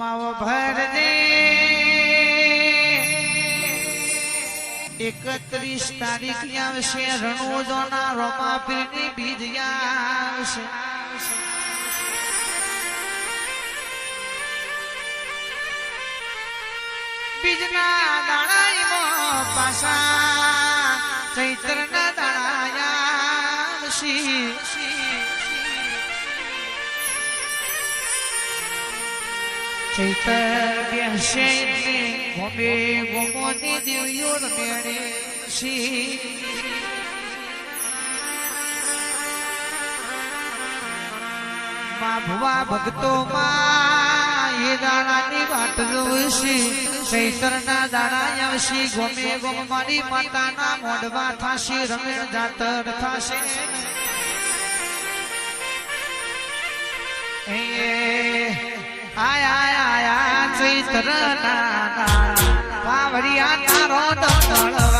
માવો ભરજે એકત્રીસ તારીખ આવશે રણોજોના રોમાપીરની બીજ આવશે. બીજના દાડાઈમાં પાસા ચૈત્રના દાડાયા આવશે. ચૈતર બેસે ગોમે ગોમોની મેળે સી માં ભુવા ભક્તો માં એ દાણાની વાટ જોઈશી ચૈતરના દાડા આવશી, ગોમે ગોમ મારી માતાના મોઢવા થાશે, રમેણ જાતર થાશે. એ ચૈત્ર પાવડિયા તારો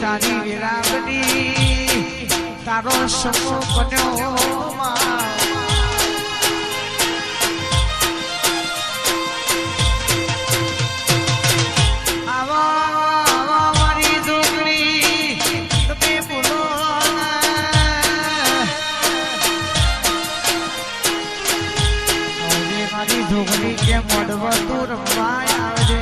તારી વિરાગની તારો સમો બન્યો માં મારી ઢોકરી કે મોઢવા તું રમવા આવજે.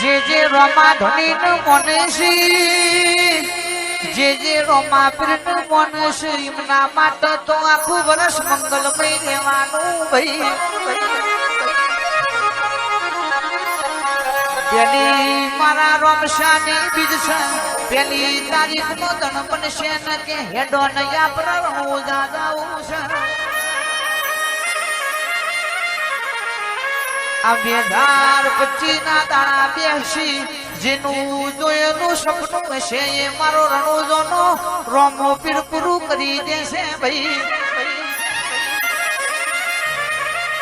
જે જે રોમા ધની નું મનસી જે જે રોમા પીરનું મનસી એમના માટે તો આખું વર્ષ મંગલમય રહેવાનું ભાઈ. પેલી મારા રોમશાની બીજ પેલી તારીખ નો દણ બનશે ન કે હેડો નયા પર હું જાજાવું છે આ બે હજાર પચીસ ના દાણા બેસી, જેનું જોયેલું સપનું હશે એ મારો રણુજો નો રોમો પીર પૂરું કરી દેશે ભાઈ.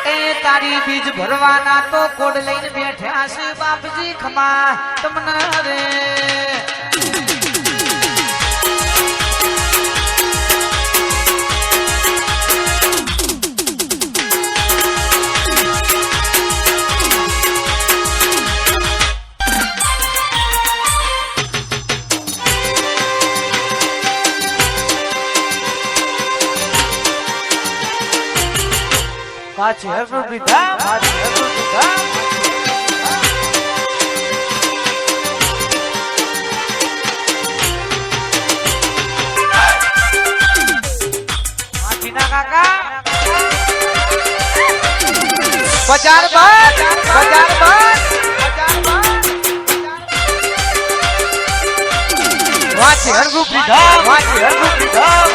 એ તારી બીજ ભરવાના તો કોડ લઈને બેઠ્યા છે બાપજી ખમા તમને રે પાછી હરફુર પીધા પાછી માટીના કાકા. બજાર બંધ બજાર બંધ વાંચી હરગુ પીધા વાંચી હરગુ પીધા